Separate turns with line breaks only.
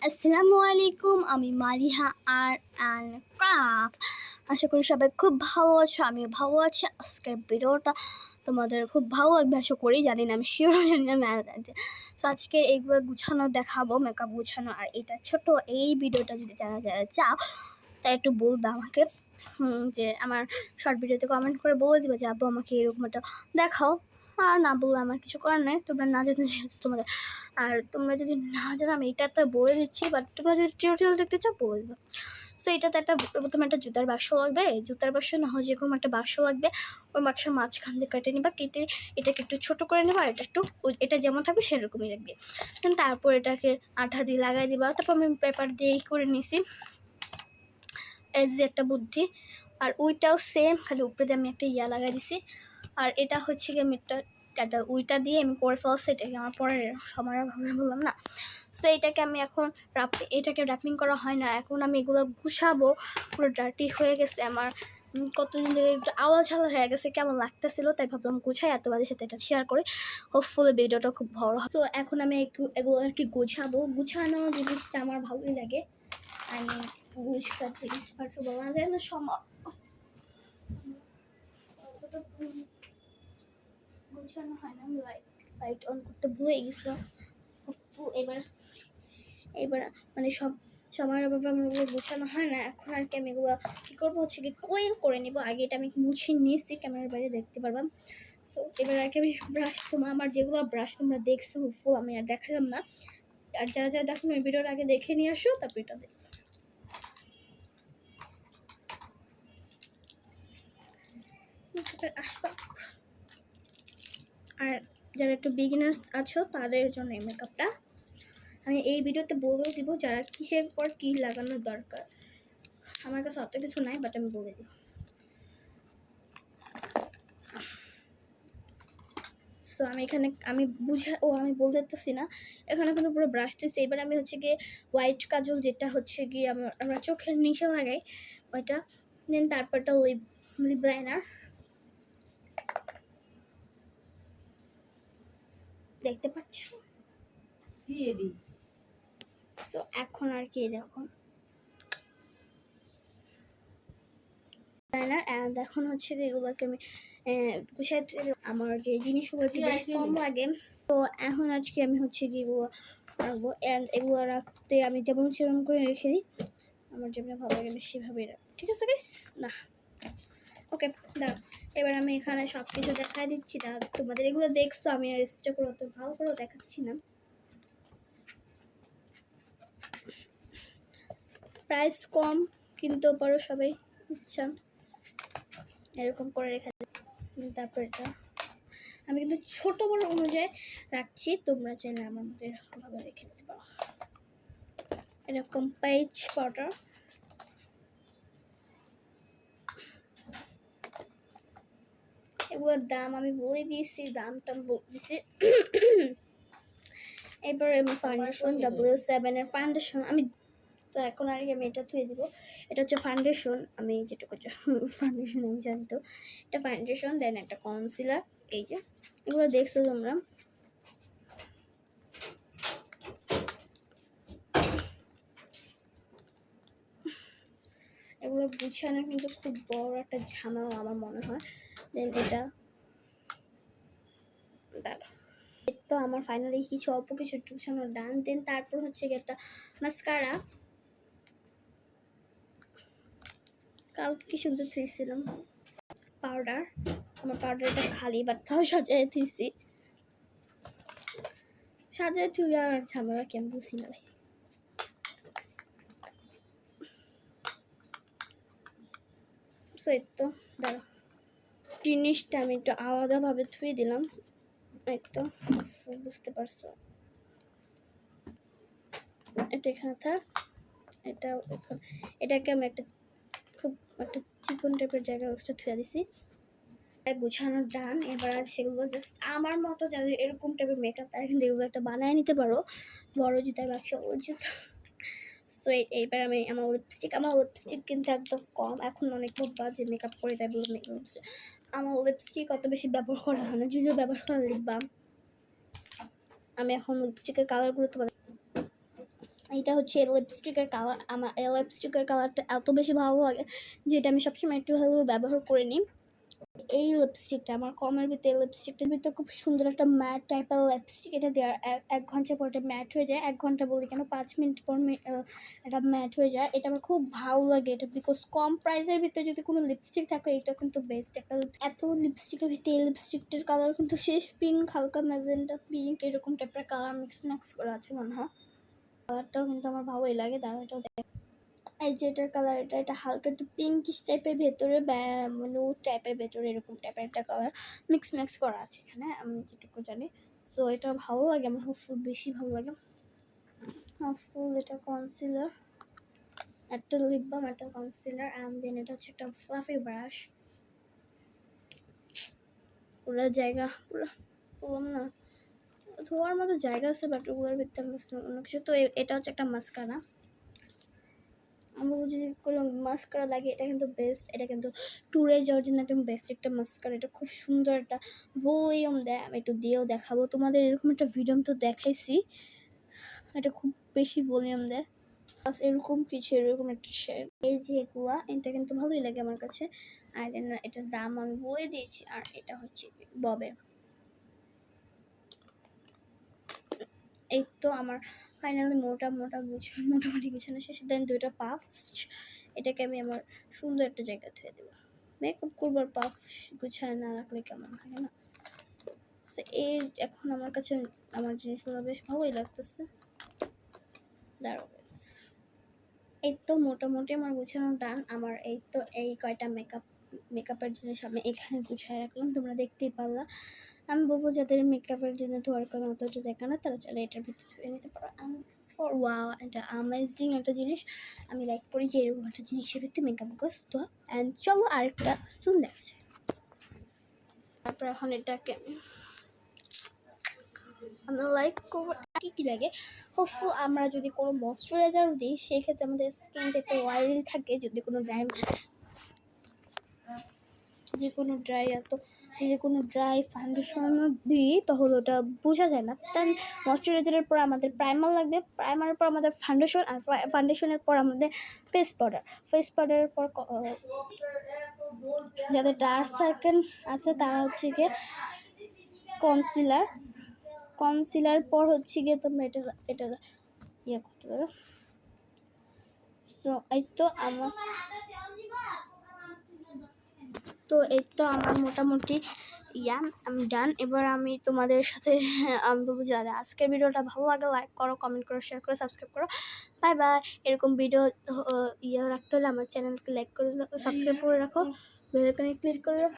আসসালামু আলাইকুম আমি মালিহা আর্ট অ্যান্ড ক্রাফট। আশা করি সবাই খুব ভালো আছো, আমিও ভালো আছি। আজকের ভিডিওটা তোমাদের খুব ভালো লাগবে, আশা করি। জানি না, আমি শিওর জানি না তো আজকে এইগুলো গুছানো দেখাবো মেকআপ গুছানো, আর এটা ছোট এই ভিডিওটা যদি যারা যারা চাও তা একটু বলবে আমাকে। যে আমার শর্ট ভিডিওতে কমেন্ট করে বলে দিবে যে, আব্বু, আমাকে এরকম একটা দেখাও। আর না বললে আমার কিছু করার নেই। তোমরা না জানো যেহেতু তোমাদের। আর তোমরা যদি না জানো, আমি এটা তো বলে দিচ্ছি বাট তোমরা যদি টিউটোরিয়াল দেখতে চাও, বলে দেবো। সো এটাতে একটা প্রথমে একটা জুতার বাক্স লাগবে। জুতার বাক্স না হয় যে কোনো একটা বাক্স লাগবে। ওই বাক্সের মাঝখান দিয়ে কেটে নিবা, কেটে এটাকে একটু ছোটো করে নেবা, আর এটা একটু এটা যেমন থাকবে সেরকমই রাখবে তারপর এটাকে আঠা দিয়ে লাগাই দিবা। তারপর আমি পেপার দিয়েই করে নিছি। এজ যে একটা বুদ্ধি। আর ওইটাও সেম খালি উপরে দিয়ে আমি একটা ইয়া লাগাই দিছি। আর এটা হচ্ছে গিয়ে আমি একটা একটা উইটা দিয়ে আমি করে ফেলছি, এটাকে আমার পরের সময় বললাম না। তো এটাকে আমি এখন এটাকে র্যাপিং করা হয় না। এখন আমি এগুলো গুছাবো, পুরো ডার্টি হয়ে গেছে আমার। কতদিন ধরে একটু আওয়াজ হাওয়া হয়ে গেছে, কেমন লাগতেছিল তাই ভাবলাম গুছাই, আর তোমাদের সাথে এটা শেয়ার করে। হোপফুলি ভিডিওটা খুব বড় হয়। তো এখন আমি একটু এগুলো আর কি গুছাবো। গুছানো জিনিসটা আমার ভালোই লাগে। আমি গুছকার জিনিসপত্র বলা যায় না সময় গোছানো হয় না লাইট লাইট অন করতে ভুলে গেছিলাম। এবার এবার মানে সব সময়ের অভাবে আমার ওগুলো গোছানো হয় না। এখন আর কি আমি এগুলো কী করব? হচ্ছে কি কোয়েল করে নিব। আগে এটা আমি মুছিয়ে নিয়েছি, ক্যামেরার বাইরে দেখতে পারবাম। সো এবার আর কি আমি ব্রাশ তোমার আমার যেগুলো ব্রাশ তোমরা দেখছ ফুল আমি আর দেখালাম না। আর যারা যারা দেখুন ওই ভিডিওর আগে দেখে নিয়ে আসো, তারপর এটা দেখ। আসবা আর যারা একটু বিগিনার্স আছো, তাদের জন্য এই মেকআপটা আমি এই ভিডিওতে বলেও দিব যারা কিসের পর কী লাগানোর দরকার। আমার কাছে অত কিছু নাই বাট আমি বলে দিব সো আমি এখানে, আমি বুঝা, ও, আমি বলতে পারতেছি না। এখানে কিন্তু পুরো ব্রাশ দিয়েছি এবার আমি হচ্ছে গিয়ে হোয়াইট কাজল যেটা হচ্ছে গিয়ে আমরা আমরা চোখের নিচে লাগাই, ওইটা। দেন তারপরটা লিপ লিপ লাইনার দেখতে পাচ্ছ? এখন আর কি দেখুন অ্যান্ড এখন হচ্ছে এগুলোকে আমি আমার যে জিনিসগুলো একটু বেশি কম লাগে তো এখন আজকে আমি হচ্ছে এগুলো রাখব অ্যান্ড এগুলো রাখতে আমি যেমন সেরকম করে রেখে দিই আমার যেমন ভালো লাগে আমি সেভাবেই রাখব। ঠিক আছে গাইস না। ওকে দাঁড়াও। এবার আমি এখানে সব কিছু দেখাই দিচ্ছি। না তোমাদের এগুলো দেখছ, আমি আর চেষ্টা করে অত ভালো করে দেখাচ্ছি না। প্রাইস কম, কিন্তু পারো সবাই ইচ্ছা। এরকম করে রেখে তারপর এটা। আমি কিন্তু ছোট বড় অনুযায়ী রাখছি, তোমরা চাইলে মধ্যে এরকমভাবে রেখে দিতে পারো। এরকম পেজ পাউডার এগুলোর দাম আমি বলে দিয়েছি দামটা বলে দিয়েছি। এরপরে আমি ফাউন্ডেশন ডাব্লিউ সেভেনের ফাউন্ডেশন আমি তো এখন আর কি আমি এটা ধুয়ে দিব। এটা হচ্ছে ফাউন্ডেশন আমি যেটুকু ফাউন্ডেশন আমি জানতো এটা ফাউন্ডেশন দেন একটা কনসিলার এই যে। এগুলো দেখছ তোমরা। এগুলো গুছানো কিন্তু খুব বড় একটা ঝামেলা আমার মনে হয়। দেন এটা তো আমার ফাইনালি কিছু অল্প কিছু গুছানো ডান দেন তারপর হচ্ছে একটা মাস্কারা কাল কি সুন্দর থুইছিলাম পাউডার আমার পাউডারটা খালি বাট তাও সাজায় থুইছি। সাজায় থুই আর ঝামেলা কেমন বুঝি না ভাই। সো এই তো, দাঁড়া। জিনিসটা আমি একটু আলাদাভাবে ধুয়ে দিলাম। তো বুঝতে পারছ? এটা এখানে থাক, এটা এটাকে আমি একটা খুব একটা চিকন টাইপের জায়গায় ওটা ধুয়ে দিছি। আর গুছানোর ডান, এবার সেগুলো জাস্ট আমার মতো যাদের এরকম টাইপের মেকআপ তারা কিন্তু এগুলো একটা বানায় নিতে পারো। বড় জুতার বাক্স, ওই জুতা। সো এইবার আমি আমার লিপস্টিক আমার লিপস্টিক কিন্তু একদম কম। এখন অনেক খুব বাজে মেকআপ করে তাই বলে আমার লিপস্টিক অত বেশি ব্যবহার করা হয় না যদিও ব্যবহার করা লিপ বাম আমি এখন লিপস্টিকের কালারগুলো তোমাদের এটা হচ্ছে লিপস্টিকের কালার আমার এই লিপস্টিকের কালারটা এত বেশি ভালো লাগে, যেটা আমি সবসময় একটু হলেও ব্যবহার করে নিই। এই লিপস্টিকটা আমার কমের ভিতরে লিপস্টিকটার ভিতরে খুব সুন্দর একটা ম্যাট টাইপের লিপস্টিক এটা দেওয়ার এক- ঘণ্টা পর এটা ম্যাট হয়ে যায়। এক ঘণ্টা বলি কেন পাঁচ মিনিট পর এটা ম্যাট হয়ে যায়। এটা আমার খুব ভালো লাগে এটা বিকজ কম প্রাইসের ভিতরে যদি কোনো লিপস্টিক থাকে এটা কিন্তু বেস্ট একটা এত লিপস্টিকের ভিতরে এই লিপস্টিকটার কালার কিন্তু শেষ পিঙ্ক হালকা ম্যাজেন্টা পিঙ্ক এরকম টাইপের কালার মিক্স ম্যাক্স করা আছে মনে হয়। কালারটাও কিন্তু আমার ভালোই লাগে দাঁড়া এটাও দেখ এই যে এটার কালার এটা এটা হালকা একটু পিঙ্কিশ টাইপের ভেতরে নুড টাইপের ভেতরে এরকম টাইপের একটা কালার মিক্স ম্যাক্স করা আছে এখানে, আমি যেটুকু জানি। সো এটা ভালো লাগে, আমার ফুল, বেশি ভালো লাগে। ফুল এটা কনসিলার একটা লিপ বাম একটা কনসিলার অ্যান্ড দেন এটা হচ্ছে একটা ফ্লাফি ব্রাশ পুরো জায়গা, পুরো, বললাম না, ধোয়ার মতো জায়গা আছে বাট ওগুলোর ভিতরে অন্য কিছু তো এটা হচ্ছে একটা মাস্কারা আমরা যদি কোনো মাস্কারা লাগে, এটা কিন্তু বেস্ট এটা কিন্তু ট্যুরে যাওয়ার জন্য একদম বেস্ট একটা মাস্কারা এটা খুব সুন্দর একটা ভলিউম দেয়, আমি একটু দিয়েও দেখাবো। তোমাদের এরকম একটা ভিডিও তো দেখাইছি, এটা খুব বেশি ভলিউম দেয়। প্লাস এরকম কিছু, এরকম একটা শেড এই যে এগুলা এটা কিন্তু ভালোই লাগে আমার কাছে। আর এটার দাম আমি বলে দিয়েছি, আর এটা হচ্ছে ববের এই তো আমার ফাইনালি মোটা মোটা গুছানো মোটামুটি গুছানো শেষে দেন দুইটা পাফ এটাকে আমি আমার সুন্দর একটা জায়গা ধুয়ে দেবো। মেকআপ করবার পাফ গুছায় না রাখলে কেমন হয় না? এর এখন আমার কাছে আমার জিনিসগুলো বেশ ভালোই লাগতেছে। এই তো মোটামুটি আমার গুছানো ডান আমার এই তো এই কয়টা মেকআপ মেকআপের জিনিস আমি এখানে গুছায় রাখলাম। তোমরা দেখতেই পারলা। আমি বলব যাদের মেকআপের জন্য ধোয়ার কোনো অত দেখা না, তারা চলে এটার ভিতরে ধুয়ে নিতে পারো। ফর ওয়াও একটা অ্যামেজিং একটা জিনিস। আমি লাইক করি যে এরকম একটা জিনিসের ভিতরে মেকআপ গোস তো অ্যান্ড চলো আরেকটা শুন দেখা যায় তারপর এখন এটাকে আমি আমরা লাইক করব, কি কী লাগে? হোপফুল আমরা যদি কোনো ময়শ্চারাইজার দিই, সেই ক্ষেত্রে আমাদের স্কিনটা একটু অয়েলি থাকে, যদি কোনো ড্রাই যে কোনো ড্রাই এত যদি কোনো ড্রাই ফাউন্ডেশন দিই, তাহলে ওটা বোঝা যায় না। তার ময়শ্চারাইজারের পর আমাদের প্রাইমার লাগবে প্রাইমারের পর আমাদের ফাউন্ডেশন আর ফাউন্ডেশনের পর আমাদের ফেস পাউডার ফেস পাউডারের পর যাদের ডার্ক সার্কেল আছে, তারা হচ্ছে গিয়ে কনসিলার কনসিলার পর হচ্ছে গিয়ে তোমরা এটা এটা ইয়ে করতে পারো। তো এই তো আমার তো এই তো আমার মোটামুটি ইয়া আমি ডান এবার আমি তোমাদের সাথে আমি বলব যে আজকের ভিডিওটা ভালো লাগে লাইক করো কমেন্ট করো শেয়ার করো সাবস্ক্রাইব করো। বাই বাই এরকম ভিডিও ইয়ে রাখতে হলে আমার চ্যানেলকে লাইক করে সাবস্ক্রাইব করে রাখো। বেল ক্লিক করে রাখো।